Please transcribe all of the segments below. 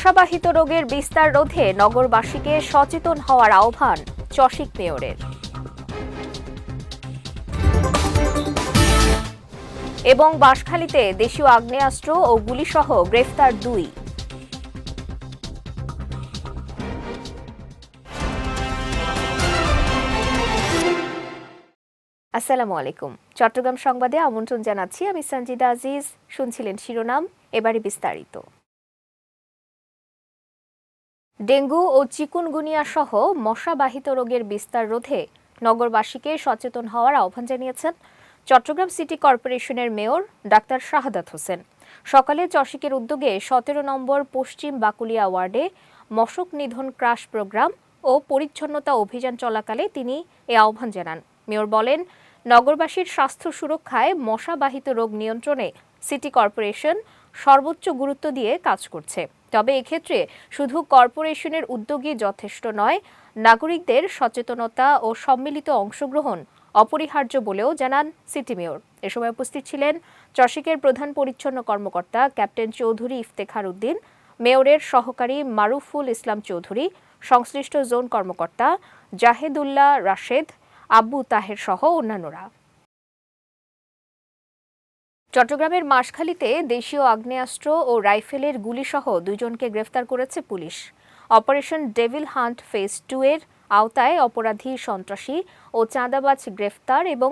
মশাবাহিত রোগের বিস্তার রোধে নগরবাসীকে সচেতন হওয়ার আহ্বান চসিক মেয়রের। এবং বাঁশখালীতে দেশীয় আগ্নেয়াস্ত্র ও গুলিসহ গ্রেফতার দুই। আসসালামু আলাইকুম। চট্টগ্রাম সংবাদে আমন্ত্রণ জানাচ্ছি আমি সঞ্জিদা আজিজ। শুনছিলেন শিরোনাম, এবারে বিস্তারিত। ডেঙ্গু ও চিকুনগুনিয়া সহ মশাবাহিত রোগের বিস্তার রোধে নগরবাসীকে সচেতন হওয়ার আহ্বান জানিয়েছেন চট্টগ্রাম সিটি কর্পোরেশনের মেয়র ডাক্তার শাহাদাত হোসেন। সকালে চশিকের উদ্যোগে সতেরো নম্বর পশ্চিম বাকুলিয়া ওয়ার্ডে মশক নিধন ক্রাশ প্রোগ্রাম ও পরিচ্ছন্নতা অভিযান চলাকালে তিনি এ আহ্বান জানান। মেয়র বলেন, নগরবাসীর স্বাস্থ্য সুরক্ষায় মশাবাহিত রোগ নিয়ন্ত্রণে সিটি কর্পোরেশন সর্বোচ্চ গুরুত্ব দিয়ে কাজ করছে। তবে এক্ষেত্রে শুধু কর্পোরেশনের উদ্যোগই যথেষ্ট নয়, নাগরিকদের সচেতনতা ও সম্মিলিত অংশগ্রহণ অপরিহার্য বলেও জানান সিটি মেয়র। এ সময় উপস্থিত ছিলেন চশিকের প্রধান পরিচ্ছন্ন কর্মকর্তা ক্যাপ্টেন চৌধুরী ইফতেখার উদ্দিন, মেয়রের সহকারী মারুফুল ইসলাম চৌধুরী, সংশ্লিষ্ট জোন কর্মকর্তা জাহেদুল্লাহ রাশেদ আব্বু তাহের সহ অন্যান্যরা। চট্টগ্রামের মাসখালীতে দেশীয় আগ্নেয়াস্ত্র ও রাইফেলের গুলিসহ দুজনকে গ্রেফতার করেছে police. Operation devil hunt phase two এর আওতায় অপরাধী সন্ত্রাসী ও চাঁদাবাজ গ্রেফতার এবং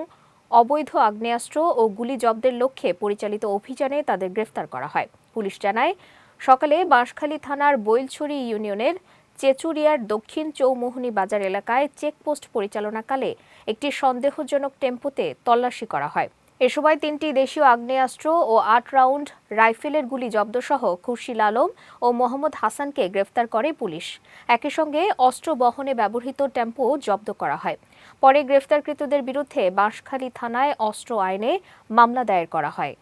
অবৈধ আগ্নেয়াস্ত্র ও গুলি জব্দের লক্ষ্যে পরিচালিত অভিযানে তাদের গ্রেফতার করা হয়। পুলিশ জানায়, সকালে বাঁশখালী থানার বৈলছড়ি ইউনিয়নের চেচুরিয়ার দক্ষিণ চৌমোহনী বাজার এলাকায় চেকপোস্ট পরিচালনাকালে একটি সন্দেহজনক টেম্পোতে তল্লাশি করা হয়। এ সময় তিনটি দেশীয় আগ্নেয়াস্ত্র ও আট রাউন্ড রাইফেলের গুলি জব্দসহ খুরশিল আলম ও মোহাম্মদ হাসানকে গ্রেফতার করে পুলিশ। একই সঙ্গে অস্ত্র বহনে ব্যবহৃত টেম্পো জব্দ করা হয়। পরে গ্রেফতারকৃতদের বিরুদ্ধে বাঁশখালী থানায় অস্ত্র আইনে মামলা দায়ের করা হয়।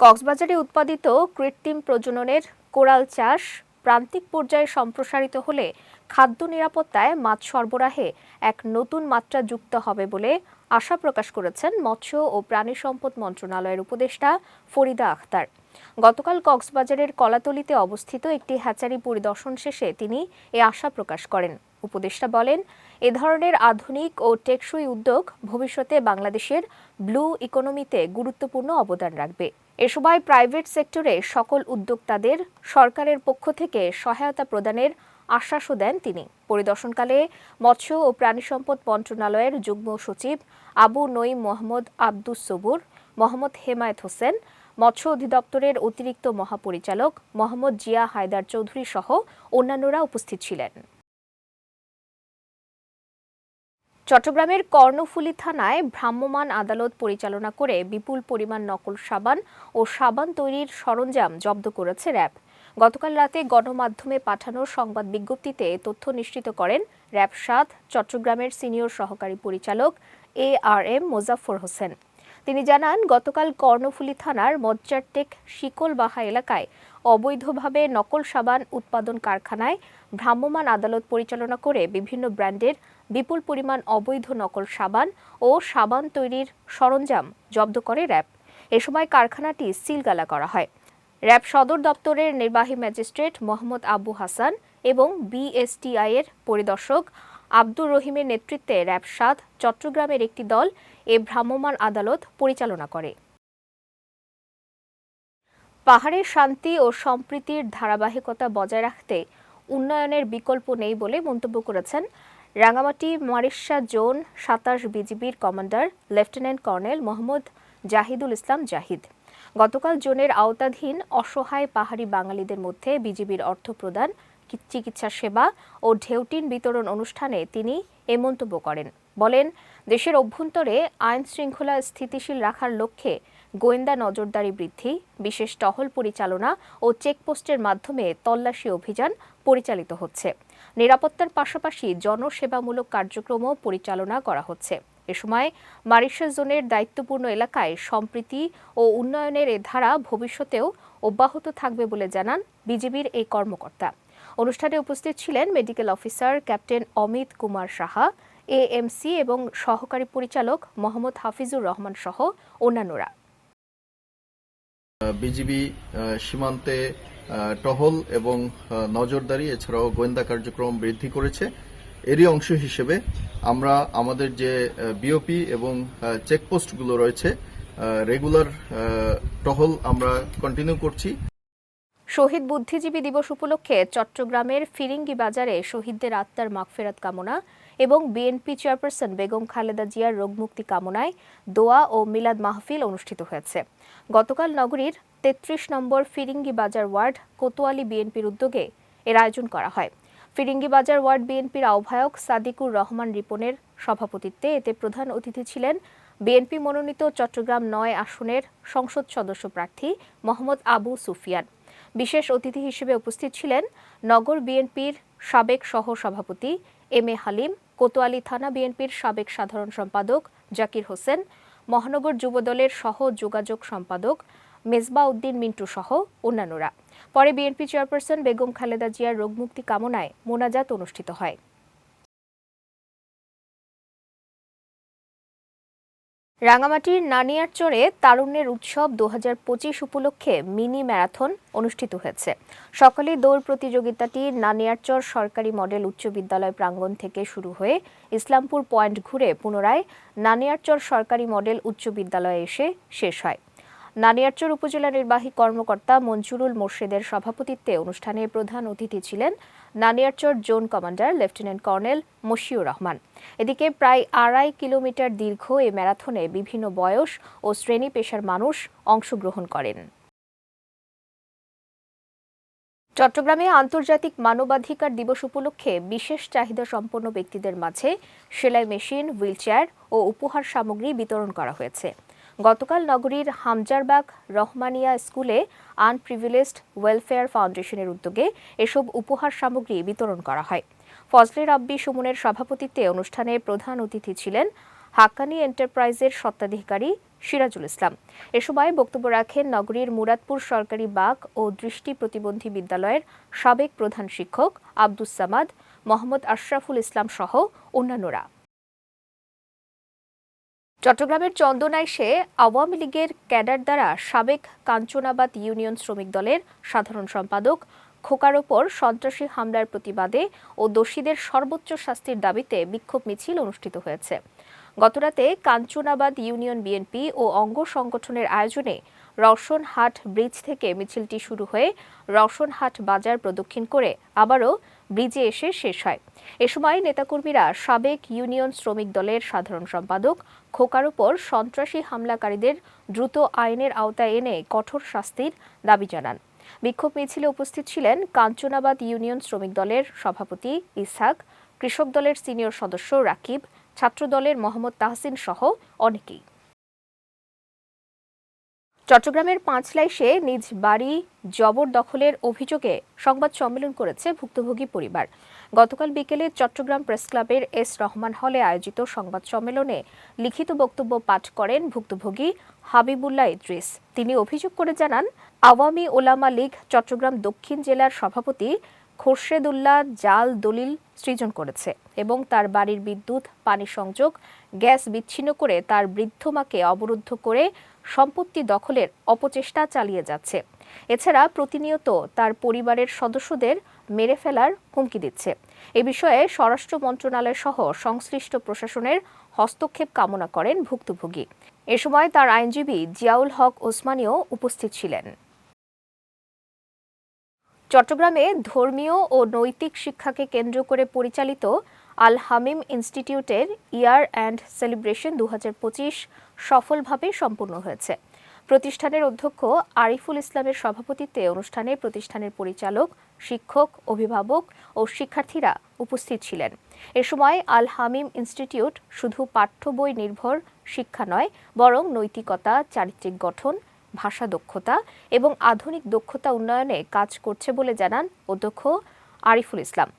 কক্সবাজারে উৎপাদিত কৃত্রিম প্রজননের কোরাল চাষ প্রান্তিক পর্যায়ে সম্প্রসারিত হলে খাদ্য নিরাপত্তায় মাছ সরবরাহে এক নতুন মাত্রা যুক্ত হবে বলে আশা প্রকাশ করেছেন মৎস্য ও প্রাণী সম্পদ মন্ত্রণালয়ের উপদেষ্টা ফরিদা আখতার। গতকাল কক্সবাজারের কলাতলিতে অবস্থিত একটি হ্যাচারি পরিদর্শন শেষে তিনি এ আশা প্রকাশ করেন। উপদেষ্টা বলেন, এ ধরনের আধুনিক ও টেকসই উদ্যোগ ভবিষ্যতে বাংলাদেশের ব্লু ইকোনমিতে গুরুত্বপূর্ণ অবদান রাখবে। এ সময় প্রাইভেট সেক্টরে সকল উদ্যোক্তাদের সরকারের পক্ষ থেকে সহায়তা প্রদানের আশ্বাসও দেন তিনি। পরিদর্শনকালে মৎস্য ও প্রাণী সম্পদ মন্ত্রণালয়ের যুগ্ম সচিব আবু নঈম মোহাম্মদ আব্দুস সবুর, মোহাম্মদ হেমায়েত হোসেন, মৎস্য অধিদপ্তরের অতিরিক্ত মহাপরিচালক মোহাম্মদ জিয়া হায়দার চৌধুরী সহ অন্যান্যরা উপস্থিত ছিলেন। চট্টগ্রামের কর্ণফুলী থানায় ভ্রাম্যমাণ আদালত পরিচালনা করে বিপুল পরিমাণ নকল সাবান ও সাবান তৈরির সরঞ্জাম জব্দ করেছে র্যাব। গতকাল রাতে গণমাধ্যমে পাঠানো সংবাদ বিজ্ঞপ্তিতে তথ্য নিশ্চিত করেন র্যাব সাত, চট্টগ্রামের সিনিয়র সহকারী পরিচালক A R M Mozaffar Hossain. তিনি জানান, গতকাল কর্ণফুলী থানার মজ্জারটেক শিকলবাহা এলাকায় অবৈধভাবে নকল সাবান উৎপাদন কারখানায় ভ্রাম্যমাণ আদালত পরিচালনা করে বিভিন্ন ব্র্যান্ডের বিপুল পরিমাণ অবৈধ নকল সাবান ও সাবান তৈরির সরঞ্জাম জব্দ করে র্যাব। এ সময় কারখানাটি সিলগালা করা হয়। র্যাব সদর দপ্তরের নির্বাহী ম্যাজিস্ট্রেট মোহাম্মদ আবু হাসান এবং বিএসটিআই এর পরিদর্শক আব্দুর রহিমের নেতৃত্বে র্যাব সাত চট্টগ্রামের একটি দল এ ভ্রাম্যমাণ আদালত পরিচালনা করে। পাহাড়ের শান্তি ও সম্প্রীতির ধারাবাহিকতা বজায় রাখতে উন্নয়নের বিকল্প নেই বলে মন্তব্য করেছেন রাঙামাটি মারিশা জোন সাতাশ বিজিবির commander lieutenant colonel Mohammad Zahidul Islam Zahid. গতকাল জোনের আওতাধীন অসহায় পাহাড়ি বাঙালিদের মধ্যে বিজিবির অর্থ প্রদান, চিকিৎসা সেবা ও ঢেউটিন বিতরণ অনুষ্ঠানে তিনি এ মন্তব্য করেন। বলেন, দেশের অভ্যন্তরে আইন শৃঙ্খলা স্থিতিশীল রাখার লক্ষ্যে গোয়েন্দা নজরদারি বৃদ্ধি, বিশেষ টহল পরিচালনা ও চেকপোস্টের মাধ্যমে তল্লাশি অভিযান পরিচালিত হচ্ছে। নিরাপত্তার পাশাপাশি জনসেবামূলক কার্যক্রমও পরিচালনা করা হচ্ছে। এ সময় মারিশাস জোনের দায়িত্বপূর্ণ এলাকায় সম্প্রীতি ও উন্নয়নের এ ধারা ভবিষ্যতেও অব্যাহত থাকবে বলে জানান বিজেপির এই কর্মকর্তা। অনুষ্ঠানে উপস্থিত ছিলেন medical officer captain Amit Kumar Saha, AMC এবং সহকারী পরিচালক মোহাম্মদ হাফিজুর রহমান সহ অন্যান্যরা। বিজিবি সীমান্তে টহল এবং নজরদারি, এছাড়াও গোয়েন্দা কার্যক্রম বৃদ্ধি করেছে। এরই অংশ হিসেবে আমরা আমাদের যে বিওপি এবং চেকপোস্টগুলো রয়েছে রেগুলার টহল আমরা কন্টিনিউ করছি। শহীদ বুদ্ধিজীবী দিবস উপলক্ষে চট্টগ্রামের ফিরিঙ্গি বাজারে শহীদদের আত্মার মাগফেরাত কামনা এবং বিএনপি চেয়ারপারসন বেগম খালেদা জিয়ার রোগমুক্তি কামনায় দোয়া ও মিলাদ মাহফিল অনুষ্ঠিত হয়েছে। গতকাল নগরীর তেত্রিশ নম্বর ফিরিঙ্গি বাজার ওয়ার্ড কোতোয়ালি বিএনপির উদ্যোগে এর আয়োজন করা হয়। ফিরিঙ্গি বাজার ওয়ার্ড বিএনপির আহ্বায়ক সাদিকুর রহমান রিপনের সভাপতিত্বে এতে প্রধান অতিথি ছিলেন বিএনপি মনোনীত চট্টগ্রাম নয় আসনের সংসদ সদস্য প্রার্থী মোহাম্মদ আবু সুফিয়ান। বিশেষ অতিথি হিসেবে উপস্থিত ছিলেন নগর বিএনপির সাবেক সহ সভাপতি এম এ হালিম, কোতোয়ালি থানা বিএনপির সাবেক সাধারণ সম্পাদক জাকির হোসেন, মহানগর যুবদলের সহ যোগাযোগ সম্পাদক মেজবা উদ্দিন মিন্টু সহ অন্যান্যরা। পরে বিএনপি চেয়ারপারসন বেগম খালেদা জিয়ার রোগমুক্তি কামনায় মোনাজাত অনুষ্ঠিত হয়। রাঙামাটির নানিয়ারচরে তারুণ্যের উৎসব দু উপলক্ষে মিনি ম্যারাথন অনুষ্ঠিত হয়েছে। সকালে দৌড় প্রতিযোগিতাটি নানিয়ারচর সরকারি মডেল উচ্চ বিদ্যালয় প্রাঙ্গণ থেকে শুরু হয়ে ইসলামপুর পয়েন্ট ঘুরে পুনরায় নানিয়ারচর সরকারি মডেল উচ্চ বিদ্যালয়ে এসে শেষ হয়। নানিয়ারচর উপজেলা নির্বাহী কর্মকর্তা মঞ্জুরুল মোর্শেদের সভাপতিত্বে অনুষ্ঠানে প্রধান অতিথি ছিলেন Naniarchar zone commander, lieutenant colonel Moshiur Rahman. এদিকে প্রায় আড়াই কিলোমিটার দীর্ঘ এ ম্যারাথনে বিভিন্ন বয়স ও শ্রেণি পেশার মানুষ অংশগ্রহণ করেন। চট্টগ্রামে আন্তর্জাতিক মানবাধিকার দিবস উপলক্ষে বিশেষ চাহিদা সম্পন্ন ব্যক্তিদের মাঝে সেলাই মেশিন, হুইলচেয়ার ও উপহার সামগ্রী বিতরণ করা হয়েছে। গতকাল নগরীর হামজারবাগ রহমানিয়া স্কুলে আনপ্রিভিলেজড ওয়েলফেয়ার ফাউন্ডেশনের উদ্যোগে এসব উপহার সামগ্রী বিতরণ করা হয়। ফজলে রাব্বি সুমনের সভাপতিত্বে অনুষ্ঠানে প্রধান অতিথি ছিলেন হাক্কানি এন্টারপ্রাইজের স্বত্বাধিকারী সিরাজুল ইসলাম। এ সময় বক্তব্য রাখেন নগরীর মুরাদপুর সরকারি বাগ ও দৃষ্টি প্রতিবন্ধী বিদ্যালয়ের সাবেক প্রধান শিক্ষক আব্দুস সামাদ, মোহাম্মদ আশরাফুল ইসলাম সহ অন্যান্যরা। চট্টগ্রামের চন্দনাইশে আওয়ামী লীগের ক্যাডার দ্বারা সাবেক কাঞ্চনাবাদ ইউনিয়ন শ্রমিক দলের সাধারণ সম্পাদক খোকার ওপর সন্ত্রাসী হামলার প্রতিবাদে ও দোষীদের সর্বোচ্চ শাস্তির দাবিতে বিক্ষোভ মিছিল অনুষ্ঠিত হয়েছে। গতরাতে কাঞ্চনাবাদ ইউনিয়ন বিএনপি ও অঙ্গ সংগঠনের আয়োজনে রওশনহাট ব্রিজ থেকে মিছিলটি শুরু হয়ে রওশনহাট বাজার প্রদক্ষিণ করে আবারও ব্রিজে এসে শেষ হয়। এ সময় নেতাকর্মীরা সাবেক ইউনিয়ন শ্রমিক দলের সাধারণ সম্পাদক খোকার উপর সন্ত্রাসী হামলাকারীদের দ্রুত আইনের আওতায় এনে কঠোর শাস্তির দাবি জানান। বিক্ষোভ মিছিলে উপস্থিত ছিলেন কাঞ্চনাবাদ ইউনিয়ন শ্রমিক দলের সভাপতি ইসহাক, কৃষক দলের সিনিয়র সদস্য রাকিব ছাত্র দলের মোহাম্মদ তাহসিন সহ অনেকেই। চট্টগ্রামের পাঁচলাইশে নিজ বাড়ি জবরদখলের অভিযোগে সংবাদ সম্মেলন করেছে ভুক্তভোগী পরিবার। গতকাল বিকেলে চট্টগ্রাম প্রেস ক্লাবের এস রহমান হলে আয়োজিত সংবাদ সম্মেলনে লিখিত বক্তব্য পাঠ করেন ভুক্তভোগী হাবিবুল্লাহ ইদ্রিস। তিনি অভিযোগ করে জানান, আওয়ামী ওলামা লীগ চট্টগ্রাম দক্ষিণ জেলার সভাপতি খোরশেদুল্লাহ জাল দলিল সৃজন করেছে এবং তার বাড়ির বিদ্যুৎ, পানি সংযোগ, গ্যাস বিচ্ছিন্ন করে তার বৃদ্ধ মাকে অবরুদ্ধ করে সম্পত্তি দখলের অপচেষ্টা চালিয়ে যাচ্ছে। এছাড়া প্রতিনিয়ত তার পরিবারের সদস্যদের মেরে ফেলার হুমকি দিচ্ছে। এ বিষয়ে স্বরাষ্ট্র মন্ত্রণালয় সহ সংশ্লিষ্ট প্রশাসনের হস্তক্ষেপ কামনা করেন ভুক্তভোগী। এ সময় তার আইনজীবী জিয়াউল হক ওসমানীও উপস্থিত ছিলেন। চট্টগ্রামে ধর্মীয় ও নৈতিক শিক্ষাকে কেন্দ্র করে পরিচালিত আল হামিম ইনস্টিটিউটের ইয়ার অ্যান্ড সেলিব্রেশন দু হাজার পঁচিশ সফলভাবে সম্পূর্ণ হয়েছে। প্রতিষ্ঠানের অধ্যক্ষ আরিফুল ইসলামের সভাপতিত্বে অনুষ্ঠানে প্রতিষ্ঠানের পরিচালক, শিক্ষক, অভিভাবক ও শিক্ষার্থীরা উপস্থিত ছিলেন। এ সময় আল হামিম ইনস্টিটিউট শুধু পাঠ্য বই নির্ভর শিক্ষা নয়, বরং নৈতিকতা, চারিত্রিক গঠন, ভাষা দক্ষতা এবং আধুনিক দক্ষতা উন্নয়নে কাজ করছে বলে জানান অধ্যক্ষ আরিফুল ইসলাম।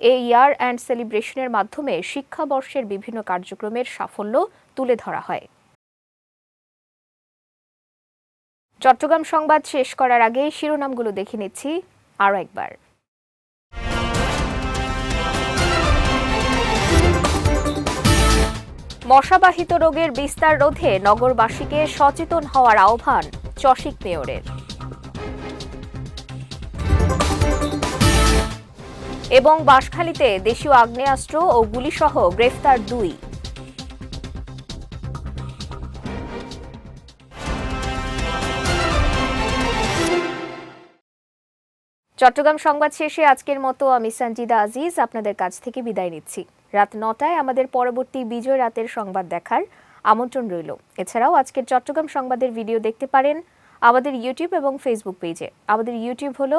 এই ইয়ার অ্যান্ড সেলিব্রেশনের মাধ্যমে শিক্ষাবর্ষের বিভিন্ন কার্যক্রমের সাফল্য তুলে ধরা হয়। চট্টগ্রাম সংবাদ শেষ করার আগে শিরোনামগুলো দেখে নিচ্ছি আরও একবার। মশাবাহিত রোগের বিস্তার রোধে নগরবাসীকে সচেতন হওয়ার আহ্বান চসিক মেয়রের। এবং বাঁশখালীতে দেশীয় আগ্নেয়াস্ত্র ও গুলিসহ গ্রেফতার দুই। চট্টগ্রাম সংবাদ শেষে আজকের মতো আমি সঞ্জিদা আজিজ, আপনাদের কাছ থেকে বিদায় নিচ্ছি। রাত নটায় আমাদের পরবর্তী বিজয় রাতের সংবাদ দেখার আমন্ত্রণ রইল। এছাড়াও আজকের চট্টগ্রাম সংবাদের ভিডিও দেখতে পারেন আমাদের ইউটিউব এবং ফেসবুক পেজে। আমাদের ইউটিউব হলো